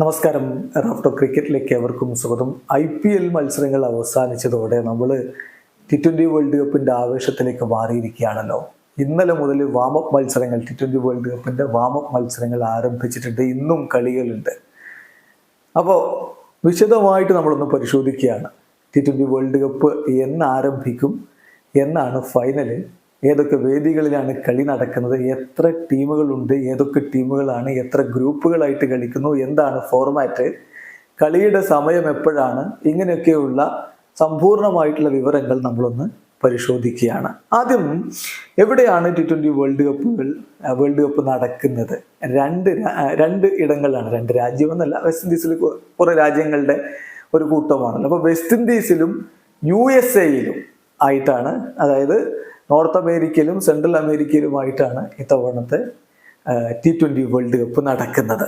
നമസ്കാരം. റാഫ്റ്റോ ക്രിക്കറ്റിലേക്ക് എവർക്കും സ്വാഗതം. I P L മത്സരങ്ങൾ അവസാനിച്ചതോടെ നമ്മൾ ടി ട്വന്റി വേൾഡ് കപ്പിന്റെ ആവേശത്തിലേക്ക് മാറിയിരിക്കുകയാണല്ലോ. ഇന്നലെ മുതൽ വാമപ്പ് മത്സരങ്ങൾ ടി ട്വന്റി വേൾഡ് കപ്പിന്റെ വാമപ്പ് മത്സരങ്ങൾ ആരംഭിച്ചിട്ടുണ്ട്. ഇന്നും കളികളുണ്ട്. അപ്പോൾ വിശദമായിട്ട് നമ്മളൊന്ന് പരിശോധിക്കുകയാണ്. ടി ട്വന്റി വേൾഡ് കപ്പ് എന്ന് ആരംഭിക്കും എന്നാണ് ഫൈനൽ ഏതൊക്കെ വേദികളിലാണ് കളി നടക്കുന്നത് എത്ര ടീമുകളുണ്ട് ഏതൊക്കെ ടീമുകളാണ് എത്ര ഗ്രൂപ്പുകളായിട്ട് കളിക്കുന്നു എന്താണ് ഫോർമാറ്റ് കളിയുടെ സമയം എപ്പോഴാണ് ഇങ്ങനെയൊക്കെയുള്ള സമ്പൂർണമായിട്ടുള്ള വിവരങ്ങൾ നമ്മളൊന്ന് പരിശോധിക്കുകയാണ്. ആദ്യം എവിടെയാണ് ടി ട്വന്റി വേൾഡ് കപ്പുകൾ വേൾഡ് കപ്പ് നടക്കുന്നത്? രണ്ട് രണ്ട് ഇടങ്ങളിലാണ് രണ്ട് രാജ്യമെന്നല്ല വെസ്റ്റ് ഇൻഡീസിൽ കുറേ രാജ്യങ്ങളുടെ ഒരു കൂട്ടമാണല്ലോ. അപ്പോൾ വെസ്റ്റ് ഇൻഡീസിലും യു എസ് എയിലും ആയിട്ടാണ് അതായത് നോർത്ത് അമേരിക്കയിലും സെൻട്രൽ അമേരിക്കയിലുമായിട്ടാണ് ഇത്തവണത്തെ ടി ട്വന്റി വേൾഡ് കപ്പ് നടക്കുന്നത്.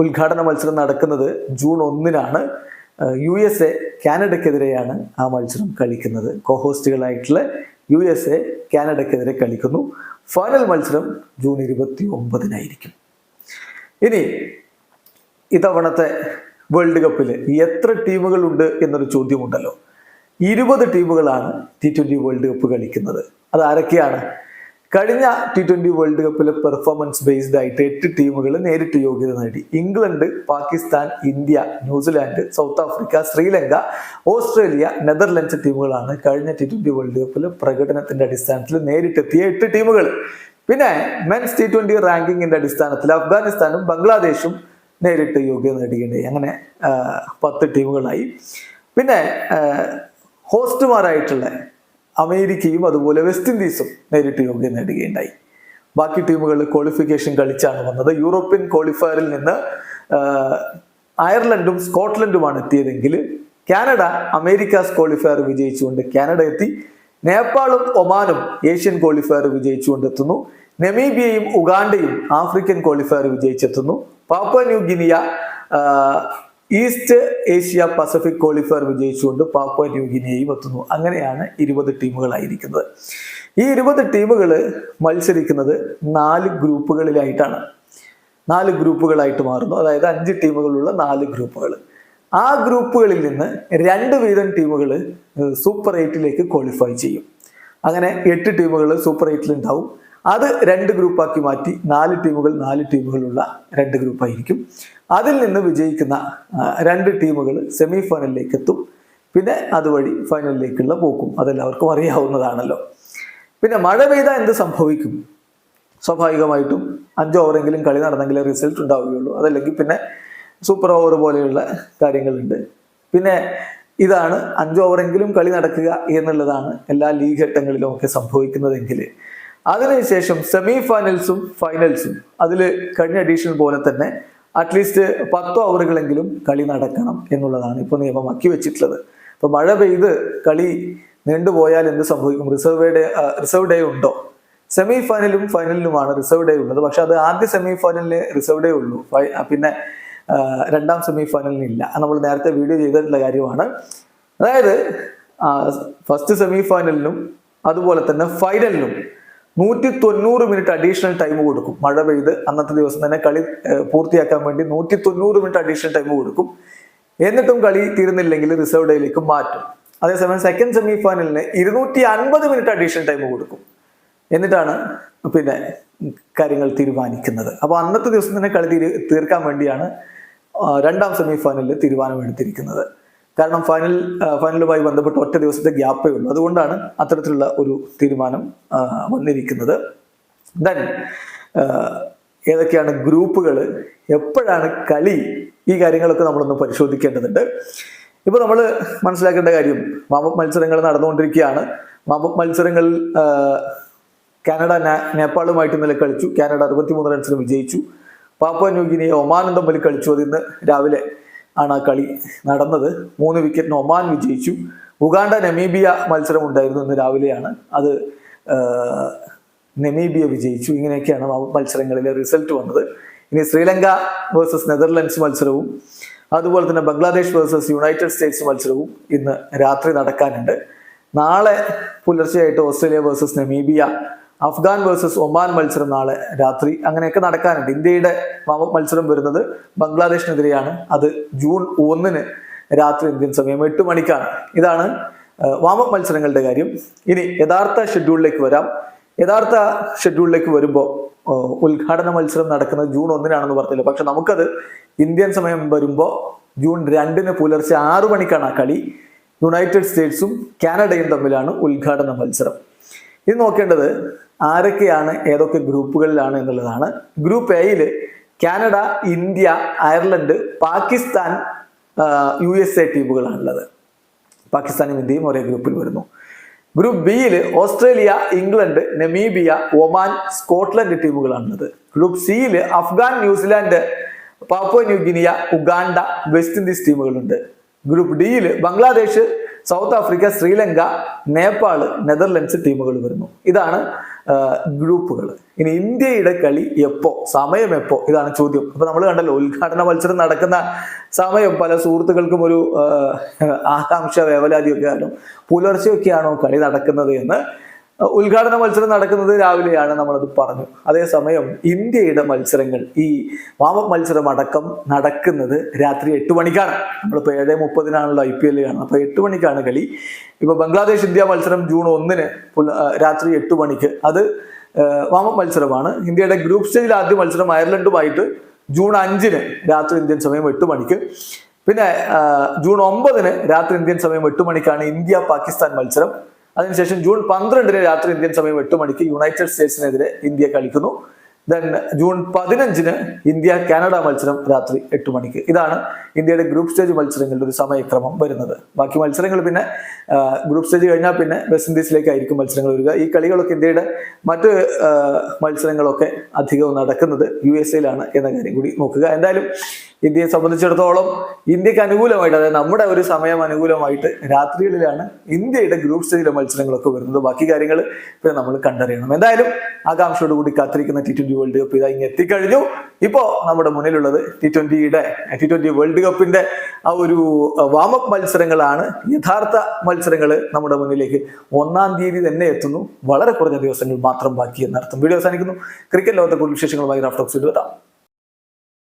ഉദ്ഘാടന മത്സരം നടക്കുന്നത് ജൂൺ ഒന്നിനാണ്. യു എസ് എ കാനഡയ്ക്കെതിരെയാണ് ആ മത്സരം കളിക്കുന്നത്. കോഹോസ്റ്റുകളായിട്ടുള്ള യു എസ് എ കാനഡയ്ക്കെതിരെ കളിക്കുന്നു. ഫൈനൽ മത്സരം ജൂൺ ഇരുപത്തി ഒമ്പതിനായിരിക്കും ഇനി ഇത്തവണത്തെ വേൾഡ് കപ്പിൽ എത്ര ടീമുകളുണ്ട് എന്നൊരു ചോദ്യമുണ്ടല്ലോ. ഇരുപത് ടീമുകളാണ് ടി ട്വന്റി വേൾഡ് കപ്പ് കളിക്കുന്നത്. അത് ആരൊക്കെയാണ്? കഴിഞ്ഞ ടി ട്വന്റി വേൾഡ് കപ്പിലെ പെർഫോമൻസ് ബേസ്ഡ് ആയിട്ട് എട്ട് ടീമുകൾ നേരിട്ട് യോഗ്യത നേടി. England Pakistan India New Zealand South Africa Sri Lanka Australia Netherlands ടീമുകളാണ് കഴിഞ്ഞ ടി ട്വന്റി വേൾഡ് കപ്പിലെ പ്രകടനത്തിന്റെ അടിസ്ഥാനത്തിൽ നേരിട്ടെത്തിയ എട്ട് ടീമുകൾ പിന്നെ മെൻസ് ടി ട്വന്റി റാങ്കിങ്ങിന്റെ അടിസ്ഥാനത്തിൽ അഫ്ഗാനിസ്ഥാനും ബംഗ്ലാദേശും നേരിട്ട് യോഗ്യത നേടുകയുണ്ടായി. അങ്ങനെ പത്ത് ടീമുകളായി. പിന്നെ ഹോസ്റ്റുമാരായിട്ടുള്ള അമേരിക്കയും അതുപോലെ വെസ്റ്റ് ഇൻഡീസും നേരിട്ട് യോഗ്യത നേടുകയുണ്ടായി. ബാക്കി ടീമുകൾ ക്വാളിഫിക്കേഷൻ കളിച്ചാണ് വന്നത്. യൂറോപ്യൻ ക്വാളിഫയറിൽ നിന്ന് അയർലൻഡും സ്കോട്ട്ലൻഡുമാണ് എത്തിയതെങ്കിൽ കാനഡ അമേരിക്കാസ് ക്വാളിഫയർ വിജയിച്ചുകൊണ്ട് കാനഡ എത്തി. നേപ്പാളും ഒമാനും ഏഷ്യൻ ക്വാളിഫയർ വിജയിച്ചുകൊണ്ട് എത്തുന്നു. നെമീബിയയും ഉഗാണ്ടയും African qualifier വിജയിച്ചെത്തുന്നു. Papua New Guinea East Asia Pacific qualifier വിജയിച്ചുകൊണ്ട് Papua ന്യൂഗിനിയെയും എത്തുന്നു. അങ്ങനെയാണ് ഇരുപത് ടീമുകളായിരിക്കുന്നത്. ഈ ഇരുപത് ടീമുകൾ മത്സരിക്കുന്നത് നാല് ഗ്രൂപ്പുകളിലായിട്ടാണ്. നാല് ഗ്രൂപ്പുകളായിട്ട് മാറുന്നു. അതായത് അഞ്ച് ടീമുകളുള്ള നാല് ഗ്രൂപ്പുകൾ ആ ഗ്രൂപ്പുകളിൽ നിന്ന് രണ്ട് വീതം ടീമുകൾ സൂപ്പർ എയ്റ്റിലേക്ക് ക്വാളിഫൈ ചെയ്യും. അങ്ങനെ എട്ട് ടീമുകൾ സൂപ്പർ എയ്റ്റിൽ ഉണ്ടാവും അത് രണ്ട് ഗ്രൂപ്പാക്കി മാറ്റി നാല് ടീമുകൾ നാല് ടീമുകളുള്ള രണ്ട് ഗ്രൂപ്പായിരിക്കും അതിൽ നിന്ന് വിജയിക്കുന്ന രണ്ട് ടീമുകൾ സെമി ഫൈനലിലേക്ക് എത്തും പിന്നെ അതുവഴി ഫൈനലിലേക്കുള്ള പോക്കും. അതെല്ലാവർക്കും അറിയാവുന്നതാണല്ലോ. പിന്നെ മഴ പെയ്താൽ എന്ത് സംഭവിക്കും? സ്വാഭാവികമായിട്ടും അഞ്ച് ഓവറെങ്കിലും കളി നടന്നെങ്കിലേ റിസൾട്ട് ഉണ്ടാവുകയുള്ളൂ. അതല്ലെങ്കിൽ പിന്നെ സൂപ്പർ ഓവർ പോലെയുള്ള കാര്യങ്ങളുണ്ട്. പിന്നെ ഇതാണ് അഞ്ച് ഓവറെങ്കിലും കളി നടക്കുക എന്നുള്ളതാണ് എല്ലാ ലീഗ് ഘട്ടങ്ങളിലും ഒക്കെ സംഭവിക്കുന്നതെങ്കിൽ. അതിനുശേഷം സെമി ഫൈനൽസും ഫൈനൽസും അതിൽ കഴിഞ്ഞ എഡീഷൻ പോലെ തന്നെ അറ്റ്ലീസ്റ്റ് പത്തോ ഓവറുകളെങ്കിലും കളി നടക്കണം എന്നുള്ളതാണ് ഇപ്പോൾ നിയമമാക്കി വെച്ചിട്ടുള്ളത്. അപ്പോൾ മഴ പെയ്ത് കളി നീണ്ടുപോയാൽ എന്ത് സംഭവിക്കും? റിസർവ് ഡേ റിസർവ് ഡേ ഉണ്ടോ? സെമി ഫൈനലും ഫൈനലിലുമാണ് റിസർവ് ഡേ ഉള്ളത്. പക്ഷെ അത് ആദ്യ സെമി ഫൈനലിന് റിസർവ് ഡേ ഉള്ളൂ പിന്നെ രണ്ടാം സെമി ഫൈനലിന് ഇല്ല നമ്മൾ നേരത്തെ വീഡിയോ ചെയ്തിട്ടുള്ള കാര്യമാണ്. അതായത് ഫസ്റ്റ് സെമി ഫൈനലിനും അതുപോലെ തന്നെ ഫൈനലിനും നൂറ്റി തൊണ്ണൂറ് മിനിറ്റ് അഡീഷണൽ ടൈം കൊടുക്കും. മഴ പെയ്ത് അന്നത്തെ ദിവസം തന്നെ കളി പൂർത്തിയാക്കാൻ വേണ്ടി നൂറ്റി തൊണ്ണൂറ് മിനിറ്റ് അഡീഷണൽ ടൈം കൊടുക്കും. എന്നിട്ടും കളി തീരുന്നില്ലെങ്കിൽ റിസർവ് ഡേയിലേക്ക് മാറ്റും. അതേസമയം സെക്കൻഡ് സെമി ഫൈനലിന് ഇരുന്നൂറ്റി അൻപത് മിനിറ്റ് അഡീഷണൽ ടൈം കൊടുക്കും. എന്നിട്ടാണ് പിന്നെ കാര്യങ്ങൾ തീരുമാനിക്കുന്നത്. അപ്പോൾ അന്നത്തെ ദിവസം തന്നെ കളി തീർക്കാൻ വേണ്ടിയാണ് രണ്ടാം സെമി ഫൈനലിൽ തീരുമാനമെടുത്തിരിക്കുന്നത്. കാരണം ഫൈനൽ ഫൈനലുമായി ബന്ധപ്പെട്ട് ഒറ്റ ദിവസത്തെ ഗ്യാപ്പേ ഉള്ളൂ. അതുകൊണ്ടാണ് അത്തരത്തിലുള്ള ഒരു തീരുമാനം വന്നിരിക്കുന്നത്. ദെൻ ഏതൊക്കെയാണ് ഗ്രൂപ്പുകൾ? എപ്പോഴാണ് കളി? ഈ കാര്യങ്ങളൊക്കെ നമ്മളൊന്ന് പരിശോധിക്കേണ്ടതുണ്ട്. ഇപ്പോൾ നമ്മൾ മനസ്സിലാക്കേണ്ട കാര്യം മാമ്പ് മത്സരങ്ങൾ നടന്നുകൊണ്ടിരിക്കുകയാണ്. മാമ്പ് മത്സരങ്ങളിൽ ആ, കാനഡ നേപ്പാളുമായിട്ട് ഇന്നലെ കളിച്ചു. കാനഡ അറുപത്തിമൂന്ന് റൺസിന് വിജയിച്ചു. പാപ്പ ന്യൂഗിനി ഒമാനും തമ്മിൽ കളിച്ചു. അത് ഇന്ന് രാവിലെ ആണ് ആ കളി നടന്നത്. മൂന്ന് വിക്കറ്റിന് ഒമാൻ വിജയിച്ചു. ഉഗാണ്ട നെമീബിയ മത്സരം ഉണ്ടായിരുന്നു ഇന്ന് രാവിലെയാണ്. അത് നെമീബിയ വിജയിച്ചു. ഇങ്ങനെയൊക്കെയാണ് മത്സരങ്ങളിലെ റിസൾട്ട് വന്നത്. ഇനി ശ്രീലങ്ക വേഴ്സസ് നെതർലൻഡ്സ് മത്സരവും അതുപോലെ തന്നെ ബംഗ്ലാദേശ് വേഴ്സസ് യുണൈറ്റഡ് സ്റ്റേറ്റ്സ് മത്സരവും ഇന്ന് രാത്രി നടക്കാനുണ്ട്. നാളെ പുലർച്ചെയായിട്ട് Australia versus Namibia Afghan versus Oman മത്സരം നാളെ രാത്രി അങ്ങനെയൊക്കെ നടക്കാനുണ്ട്. ഇന്ത്യയുടെ മത്സരം വരുന്നത് ബംഗ്ലാദേശിനെതിരെയാണ്. അത് ജൂൺ ഒന്നിന് രാത്രി ഇന്ത്യൻ സമയം എട്ട് മണിക്കാണ്. ഇതാണ് വാമപ്പ് മത്സരങ്ങളുടെ കാര്യം. ഇനി യഥാർത്ഥ ഷെഡ്യൂളിലേക്ക് വരാം. യഥാർത്ഥ ഷെഡ്യൂളിലേക്ക് വരുമ്പോൾ ഉദ്ഘാടന മത്സരം നടക്കുന്നത് ജൂൺ ഒന്നിനാണെന്ന് പറഞ്ഞില്ല? പക്ഷെ നമുക്കത് ഇന്ത്യൻ സമയം വരുമ്പോൾ ജൂൺ രണ്ടിന് പുലർച്ചെ ആറു മണിക്കാണ് ആ കളി. യുണൈറ്റഡ് സ്റ്റേറ്റ്സും കാനഡയും തമ്മിലാണ് ഉദ്ഘാടന മത്സരം. ഇത് നോക്കേണ്ടത് ആരൊക്കെയാണ് ഏതൊക്കെ ഗ്രൂപ്പുകളിലാണ് എന്നുള്ളതാണ്. ഗ്രൂപ്പ് എയിൽ Canada India Ireland Pakistan U S A ടീമുകളാണുള്ളത്. പാകിസ്ഥാനും ഇന്ത്യയും ഒരേ ഗ്രൂപ്പിൽ വരുന്നു. ഗ്രൂപ്പ് ബിയിൽ Australia England Namibia Oman Scotland ടീമുകളാണുള്ളത്. Group സിയിൽ Afghan New Zealand Papua New Guinea Uganda West Indies ടീമുകളുണ്ട്. Group ഡിയിൽ Bangladesh South Africa Sri Lanka Nepal Netherlands ടീമുകൾ വരുന്നു. ഇതാണ് ഗ്രൂപ്പുകൾ. ഇനി ഇന്ത്യയുടെ കളി എപ്പോ? സമയം എപ്പോ? ഇതാണ് ചോദ്യം. അപ്പൊ നമ്മൾ കണ്ടല്ലോ ഉദ്ഘാടന മത്സരം നടക്കുന്ന സമയം പല സുഹൃത്തുക്കൾക്കും ഒരു ആകാംക്ഷ വേവലാതിയൊക്കെ ആണോ പുലർച്ചെയൊക്കെയാണോ കളി നടക്കുന്നത് എന്ന് ഉദ്ഘാടന മത്സരം നടക്കുന്നത് രാവിലെയാണ് നമ്മളത് പറഞ്ഞു. അതേസമയം ഇന്ത്യയുടെ മത്സരങ്ങൾ ഈ വാമപ്പ് മത്സരം അടക്കം നടക്കുന്നത് രാത്രി എട്ട് മണിക്കാണ്. നമ്മളിപ്പോൾ ഏഴ് മുപ്പതിനാണല്ലോ ഐ പി എൽ കാണുന്നത്. അപ്പോൾ എട്ട് മണിക്കാണ് കളി. ഇപ്പോൾ ബംഗ്ലാദേശ് ഇന്ത്യ മത്സരം ജൂൺ ഒന്നിന് രാത്രി എട്ട് മണിക്ക്. അത് വാമപ്പ് മത്സരമാണ്. ഇന്ത്യയുടെ ഗ്രൂപ്പ് സ്റ്റേജിൽ ആദ്യ മത്സരം അയർലൻഡുമായിട്ട് ജൂൺ അഞ്ചിന് രാത്രി ഇന്ത്യൻ സമയം എട്ട് മണിക്ക്. പിന്നെ ജൂൺ ഒമ്പതിന് രാത്രി ഇന്ത്യൻ സമയം എട്ട് മണിക്കാണ് ഇന്ത്യ പാകിസ്ഥാൻ മത്സരം. അതിനുശേഷം ജൂൺ പന്ത്രണ്ടിന് രാത്രി ഇന്ത്യൻ സമയം എട്ട് മണിക്ക് യുണൈറ്റഡ് സ്റ്റേറ്റ്സിനെതിരെ ഇന്ത്യ കളിക്കുന്നു. ദെൻ ജൂൺ പതിനഞ്ചിന് ഇന്ത്യ കാനഡ മത്സരം രാത്രി എട്ട് മണിക്ക്. ഇതാണ് ഇന്ത്യയുടെ ഗ്രൂപ്പ് സ്റ്റേജ് മത്സരങ്ങളുടെ ഒരു സമയക്രമം വരുന്നത്. ബാക്കി മത്സരങ്ങൾ പിന്നെ ഗ്രൂപ്പ് സ്റ്റേജ് കഴിഞ്ഞാൽ പിന്നെ വെസ്റ്റ് ഇൻഡീസിലേക്കായിരിക്കും മത്സരങ്ങൾ വരിക. ഈ കളികളൊക്കെ ഇന്ത്യയുടെ മറ്റ് മത്സരങ്ങളൊക്കെ അധികവും നടക്കുന്നത് യു എസ് എയിലാണ് എന്ന കാര്യം കൂടി നോക്കുക. എന്തായാലും ഇന്ത്യയെ സംബന്ധിച്ചിടത്തോളം ഇന്ത്യയ്ക്ക് അനുകൂലമായിട്ട് അതായത് നമ്മുടെ ഒരു സമയം അനുകൂലമായിട്ട് രാത്രികളിലാണ് ഇന്ത്യയുടെ ഗ്രൂപ്പ് സ്റ്റേജിലെ മത്സരങ്ങളൊക്കെ വരുന്നത്. ബാക്കി കാര്യങ്ങൾ പിന്നെ നമ്മൾ കണ്ടറിയണം. എന്തായാലും ആകാംക്ഷയോടുകൂടി കാത്തിരിക്കുന്ന ടി ട്വന്റി വേൾഡ് കപ്പ് ഇതാ ഇങ്ങ് എത്തിക്കഴിഞ്ഞു. ഇപ്പോ നമ്മുടെ മുന്നിലുള്ളത് ടി ട്വന്റിയുടെ ടി ട്വന്റി വേൾഡ് കപ്പിന്റെ ആ ഒരു വാമപ്പ് മത്സരങ്ങളാണ്. യഥാർത്ഥ മത്സരങ്ങൾ നമ്മുടെ മുന്നിലേക്ക് ഒന്നാം തീയതി തന്നെ എത്തുന്നു. വളരെ കുറഞ്ഞ ദിവസങ്ങൾ മാത്രം ബാക്കി എന്നർത്ഥം. വീഡിയോ അവസാനിക്കുന്നു. ക്രിക്കറ്റ് ലോകത്തെ കൂടുതൽ വിശേഷങ്ങളുമായി റാഫ്റ്റോക്സിൽ എത്താം